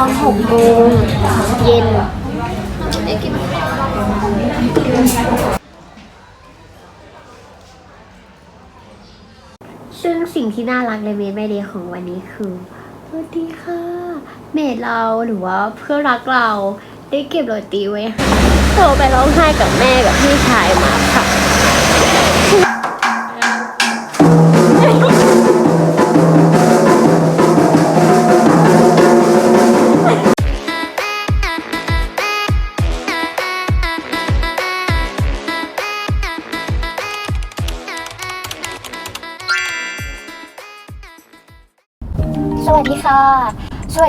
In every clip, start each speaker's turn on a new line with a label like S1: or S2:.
S1: อนหกโมงเย็นได้กินซึ่งสิ่งที่น่ารักในเมดไม่เดย์ของวันนี้คือสวัสดีค่ะ เมดเราหรือว่าเพื่อนรักเราได้เก็บโรตีไว้ให้โทรไปร้องไห้กับแม่กับพี่ชายมาค่ะ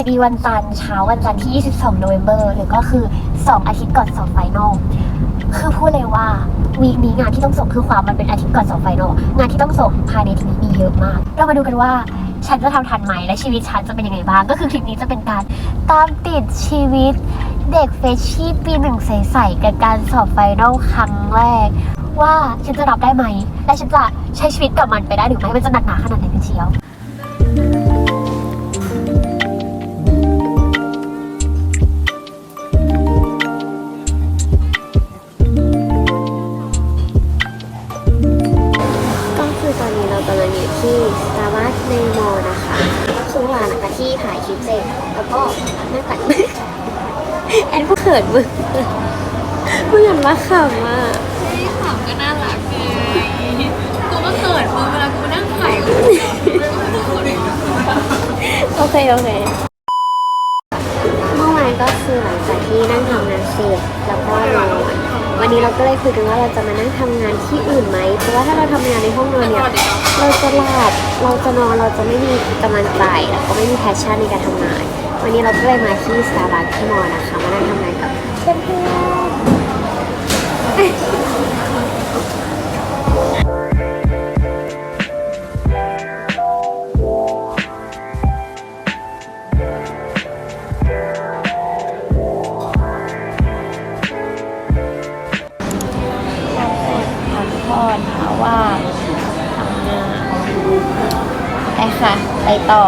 S1: สวัสดีวันจันทร์เช้าวันจันทร์ที่ 22 โนเวม ber หรือก็คือ 2 อาทิตย์ก่อนสอบไฟนอลคือพูดเลยว่าวีคนี้งานที่ต้องส่งคือความมันเป็นอาทิตย์ก่อนสอบไฟนอลงานที่ต้องส่งภายในทีนี้มีเยอะมาก เรามาดูกันว่าฉันจะทำทันไหมและชีวิตฉันจะเป็นยังไงบ้าง ก็คือคลิปนี้จะเป็นการตามติดชีวิตเด็กเฟชชี่ปีหนึ่งใสๆกับการสอบไฟนอลครั้งแรก ว่าฉันจะรับได้ไหม และฉันจะใช้ชีวิตกับมันไปได้หรือไม่มันจะหนักหนาขนาดไหนกันเชียว ถ่ายคลิปเสร็จแล้วก็นั่งกัดแอนผู้เขินมึงมึงหันมาขำอะ
S2: ไม่ขำก็น่ารักไงกูก็เขินมึงเวลากูนั่งถ่ายกู
S1: โอเคโอเคเมื่อวานก็คือหลังจากที่นั่งทำงานเสร็จแล้วก็นอน วันนี้เราก็เลยคุยกันว่าเราจะมานั่งทำงานที่อื่นไหม เพราะว่าถ้าเราทำงานในห้องนอนเนี่ย เราจะหลับ เราจะนอน เราจะไม่มีกำลังใจ แล้วก็ไม่มีแพชชั่นในการทำงาน วันนี้เราก็เลยมาที่สตาร์บัคที่มอนะคะ มานั่งทำงานกับเพื่อนๆ ว่าทำงานไปค่ะ ไปต่อ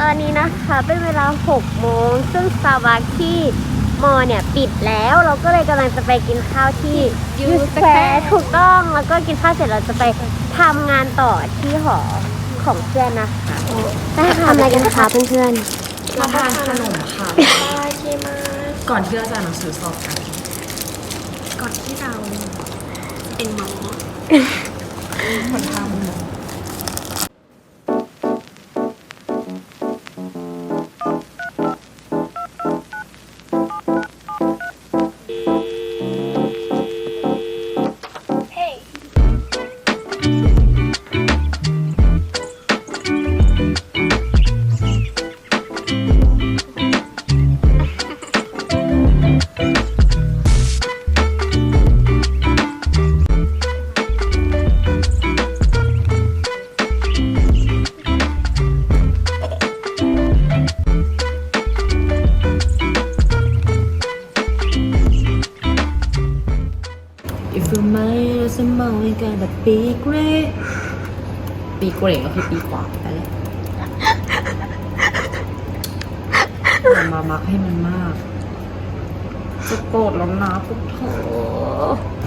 S1: ตอนนี้นะคะเป็นเวลา 6 โมง ซึ่งสตาร์บัคที่ มอเนี่ยปิดแล้ว เราก็เลยกำลังจะไปกินข้าวที่ยูสแควร์ถูกต้องแล้วก็กินข้าวเสร็จเราจะไปทำงานต่อที่หอของเพื่อนนะคะได้ค่ะทำอะไรกันคะเพื่อน
S2: มาทานขนมค่ะ
S1: ๆดีมาก
S2: ก่อนที่เราจะอ่านหนังสือสอบกัน ก่อนที่เราเป็นหมอคนทำ
S3: s m o l e got a big ray ปีเกรก็คือปีกว่าไปแล้วอย่มามักให้มันมาก จะโกรธแล้วนะพวกเธอ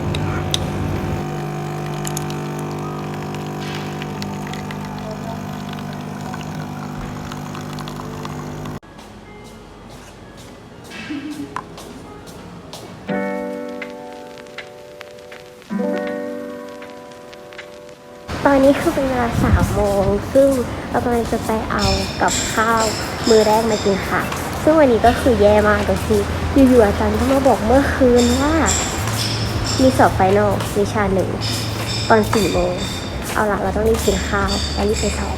S1: อนนี้คือเป็นเวลาสามโมง ซึ่งเรากำลังจะไปเอากับข้าวมือแรกมากินค่ะ ซึ่งวันนี้ก็คือแย่มากแต่ที่อยู่ๆอาจารย์ก็มาบอกเมื่อคืนว่า มีสอบไฟนอลวิชาหนึ่งตอนสี่โมง เอาละเราต้องรีบกินข้าวแล้วรีบไปสอบ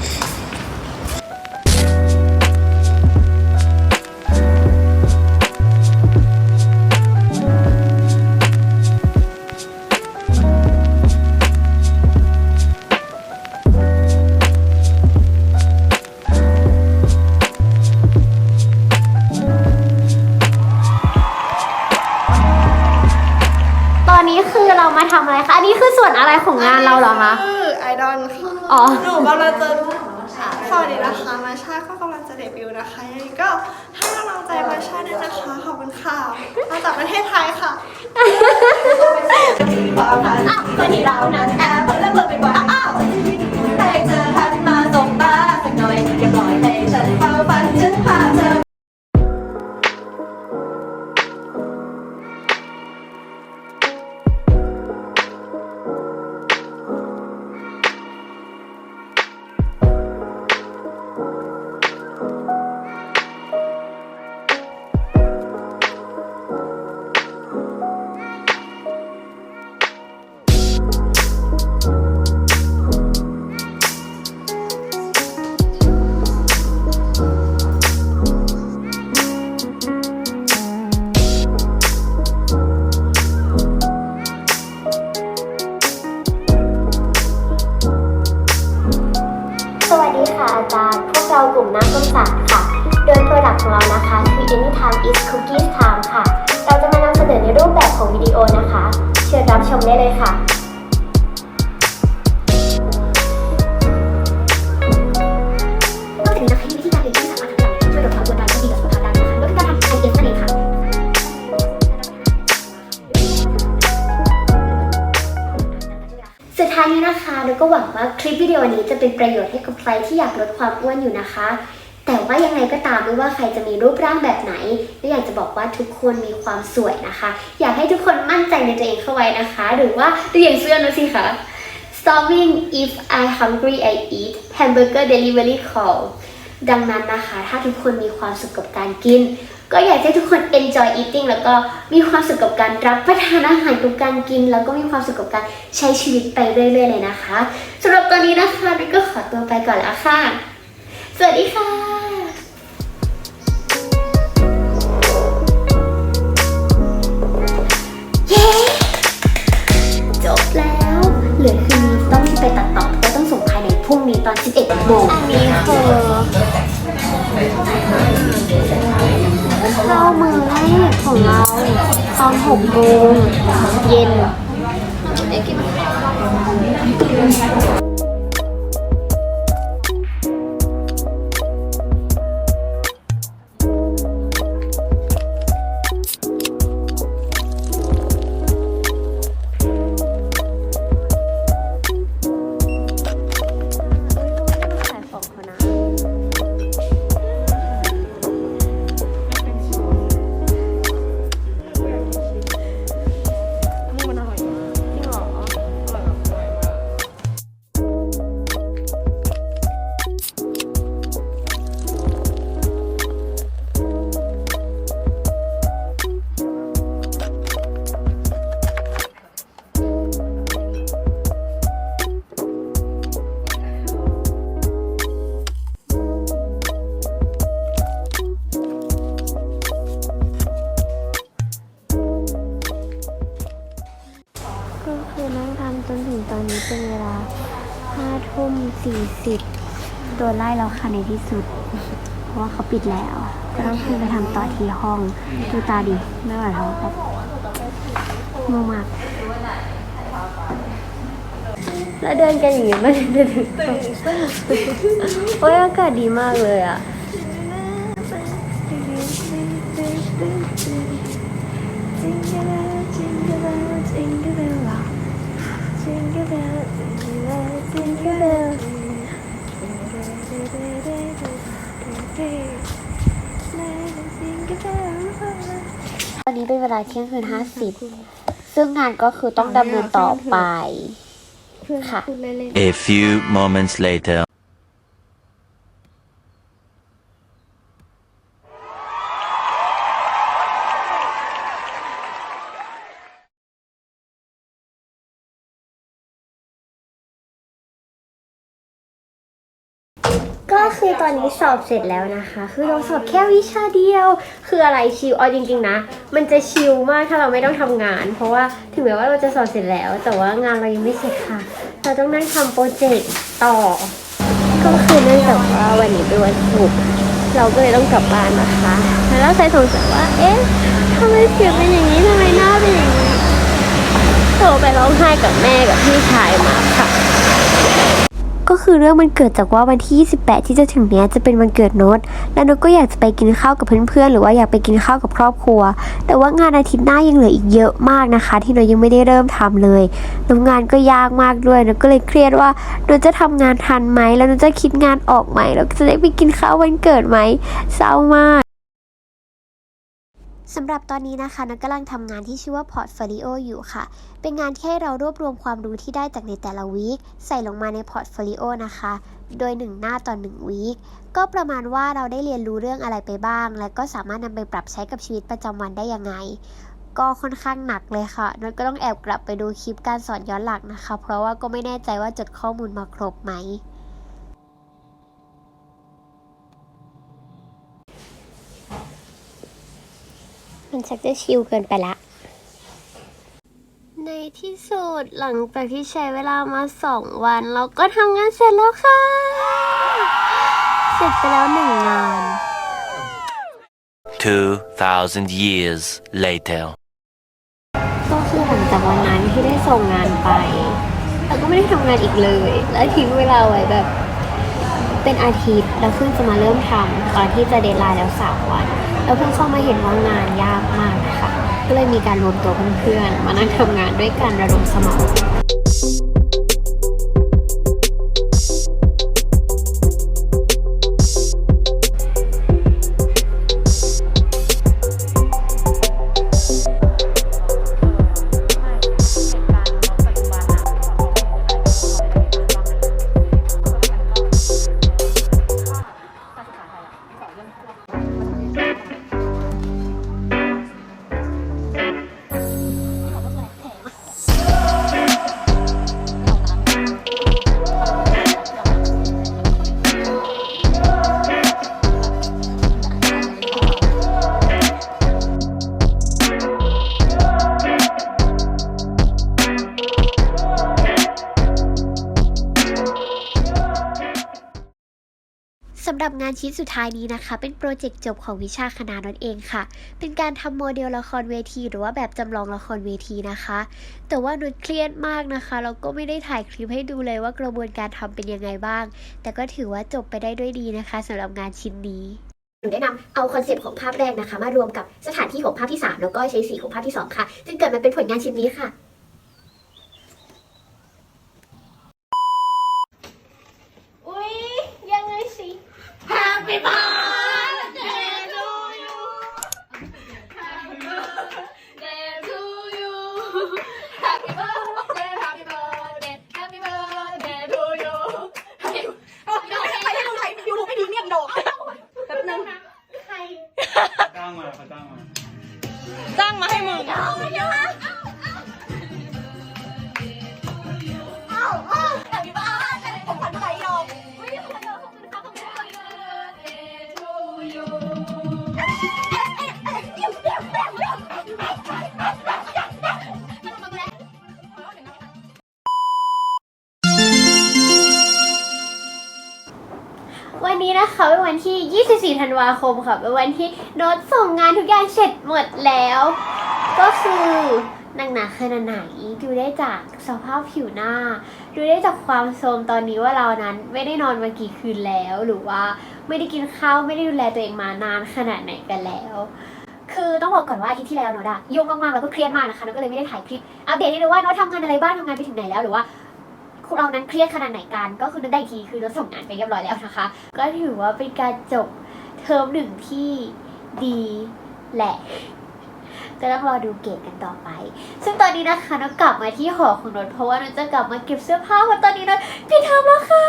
S1: อ๋อ ห
S2: นูกำลังจะสวัสดีนะคะ มาชาก็กำลังจะเดบิวต์นะคะยังไงก็ให้กำลังใจมาชาด้วยนะคะขอบคุณค่ะมาจากประเทศไทยค่ะ
S1: วันนี้เรานั้นแอบแล้วเปิดไปกว่าอ้าว
S4: ให้เธอหัน
S1: จารย์ พวกเรากลุ่มนักศึกษาค่ะ โดยโปรดักต์ของเรานะคะ คือ Anytime is Cookies Time ค่ะ เราจะมานำเสนอในรูปแบบของวิดีโอนะคะ เชิญรับชมได้เลยค่ะายนี้นะคะเราก็หวังว่าคลิปวิดีโอนี้จะเป็นประโยชน์ให้กับใครที่อยากลดความอ้วนอยู่นะคะ แต่ว่ายังไงก็ตามไม่ว่าใครจะมีรูปร่างแบบไหนก็อยากจะบอกว่าทุกคนมีความสวยนะคะ อยากให้ทุกคนมั่นใจในตัวเองเข้าไว้นะคะ หรือว่าดูอย่างเสื้อนะสิคะ Starving if I hungry I eat hamburger delivery call ดังนั้นนะคะ ถ้าทุกคนมีความสุขกับการกิน ก็อยากให้ทุกคน enjoy eating แล้วก็มีความสุขกับการรับประทานอาหารกับการกิน แล้วก็มีความสุขกับการใช้ชีวิตไปเรื่อยๆเลยนะคะสำหรับตอนนี้นะคะดิก็ขอตัวไปก่อนแล้วค่ะ สวัสดีค่ะเย้จบแล้วเหลือคืนนี้ต้องไปตัดต่อก็ต้องส่งภายในพรุ่งนี้ตอน11โมงอันนี้คือ ข้ามือแรกของเราตอนหกโมงเย็น ก็คือนั่งทำจนถึงตอนนี้เป็นเวลาห้าทุ่มสี่สิบโดนไล่แล้วค่ะในที่สุด เพราะว่าเขาปิดแล้ว ก็ต้องขึ้นไปทำต่อที่ห้องดูตาดิไม่ไหวแล้วครับมัวมากแล้วเดินกันอย่างนี้ไม่ได้ถึงโอ้ยอากาศดีมากเลยอะ ตอนนี้เป็นเวลาเที่ยงคืนห้าสิบซึ่งงานก็คือต้องดำเนินต่อไปค่ะ
S5: A few moments later.
S1: คือตอนนี้สอบเสร็จแล้วนะคะ คือเราสอบแค่วิชาเดียว คืออะไรชิลเอาจริง ๆ นะ มันจะชิลมากถ้าเราไม่ต้องทำงาน เพราะว่าถึงแม้ว่าเราจะสอบเสร็จแล้ว แต่ว่างานเรายังไม่เสร็จค่ะ เราต้องนั่งทำโปรเจกต์ต่อ ก็คือเนื่องจากว่าวันนี้เป็นวันศุกร์เราก็เลยต้องกลับบ้านนะคะ แล้วใส่สงสัยว่า เอ๊ะทำไมเสียงเป็นอย่างนี้ทำไมหน้าเป็นอย่างนี้โทรไปร้องไห้กับแม่กับพี่ชายมาค่ะ ก็คือเรื่องมันเกิดจากว่าวันที่ 28 ที่จะถึงเนี้ยจะเป็นวันเกิดโน้ตแล้วโน้ตก็อยากจะไปกินข้าวกับเพื่อนๆหรือว่าอยากไปกินข้าวกับครอบครัว แต่ว่างานอาทิตย์หน้ายังเหลืออีกเยอะมากนะคะ ที่โน้ตยังไม่ได้เริ่มทำเลยแล้วงานก็ยากมากด้วยโน้ตก็เลยเครียดว่าโน้ตจะทำงานทันไหมแล้วโน้ตจะคิดงานออกไหมแล้วจะได้ไปกินข้าววันเกิดไหมเศร้ามาก สำหรับตอนนี้นะคะนักกำลังทำงานที่ชื่อว่า Portfolio อยู่ค่ะ เป็นงานที่ให้เรารวบรวมความรู้ที่ได้จากในแต่ละวีคใส่ลงมาใน Portfolio นะคะ โดย 1 หน้าต่อ1วีคก็ประมาณว่าเราได้เรียนรู้เรื่องอะไรไปบ้าง และก็สามารถนำไปปรับใช้กับชีวิตประจำวันได้ยังไง ก็ค่อนข้างหนักเลยค่ะนัทก็ต้องแอบกลับไปดูคลิปการสอนย้อนหลังนะคะ เพราะว่าก็ไม่แน่ใจว่าจดข้อมูลมาครบไหม มันชักจะชิลเกินไปละ ในที่สุดหลังจากที่ใช้เวลามาสองวัน เราก็ทำงานเสร็จแล้วค่ะ เสร็จไปแล้วหนึ่งงาน
S5: 2,000 years later.
S1: ก็คือหลังจากวันนั้นที่ได้ส่งงานไปเราก็ไม่ได้ทำงานอีกเลย แล้วทิ้งเวลาไว้แบบ เป็นอาทิตย์แล้วเพิ่งจะมาเริ่มทำตอนที่จะเดทไลน์แล้วสามวันแล้วเพิ่งเข้ามาเห็นว่างานยากมากนะคะก็เลยมีการรวมตัวเพื่อนๆมานั่งทำงานด้วยกันระดมสมอง สำหรับงานชิ้นสุดท้ายนี้นะคะ เป็นโปรเจกต์จบของวิชาคณะนั่นเองค่ะ เป็นการทำโมเดลละครเวที หรือว่าแบบจำลองละครเวทีนะคะ แต่ว่านุชเครียดมากนะคะแล้วก็ไม่ได้ถ่ายคลิปให้ดูเลยว่ากระบวนการทำเป็นยังไงบ้าง แต่ก็ถือว่าจบไปได้ด้วยดีนะคะสำหรับงานชิ้นนี้หนูได้นำเอาคอนเซปต์ของภาพแรกนะคะ มารวมกับสถานที่ของภาพที่ 3 แล้วก็ใช้สีของภาพที่ 2 ค่ะ จึงเกิดมาเป็นผลงานชิ้นนี้ค่ะ 24 ธันวาคมค่ะ เป็นวันที่โน้ตส่งงานทุกอย่างเสร็จหมดแล้ว ก็คือหนักหนาขนาดไหนดูได้จากสภาพผิวหน้า ดูได้จากความโทรมตอนนี้ว่าเรานั้นไม่ได้นอนมากี่คืนแล้ว หรือว่าไม่ได้กินข้าวไม่ได้ดูแลตัวเองมานานขนาดไหนกันแล้วคือต้องบอกก่อนว่าอาทิตย์ที่แล้วโน้ตอะยุ่งมากๆแล้วก็เครียดมากนะคะโน้ตก็เลยไม่ได้ถ่ายคลิปอัปเดตให้ดูว่าโน้ตทำงานอะไรบ้างทำงานไปถึงไหนแล้วหรือว่า เรานั้นเครียดขนาดไหนกัน ก็คือนึกได้ทีคือเราส่งงานไปเรียบร้อยแล้วนะคะ ก็ถือว่าเป็นการจบเทอมหนึ่งที่ดีแหละจะต้องรอดูเกรดกันต่อไป ซึ่งตอนนี้นะคะน้องกลับมาที่หอของนนเพราะว่าน้องจะกลับมาเก็บเสื้อผ้าเพราะตอนนี้นนปิดเทอมแล้วค่ะ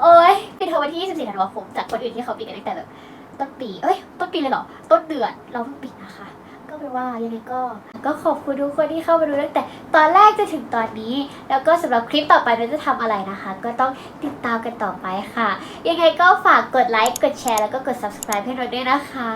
S1: โอ้ยปิดเทอมวันที่24ธันวาคมจากคนอื่นที่เขาปิดกันตั้งแต่แบบต้นปี เอ้ย ต้นปีเลยเหรอ ต้นเดือน เราเพิ่งปิดนะคะ ก็ไป็นว่ายังไงก็ ก็ขอบคุณทุกคนที่เข้ามาดูตั้งแต่ตอนแรกจนถึงตอนนี้ แล้วก็สำหรับคลิปต่อไปเราจะทำอะไรนะคะ ก็ต้องติดตามกันต่อไปค่ะ ยังไงก็ฝากกดไลค์กดแชร์แล้วก็กด subscribe ให้เราด้วยนะคะ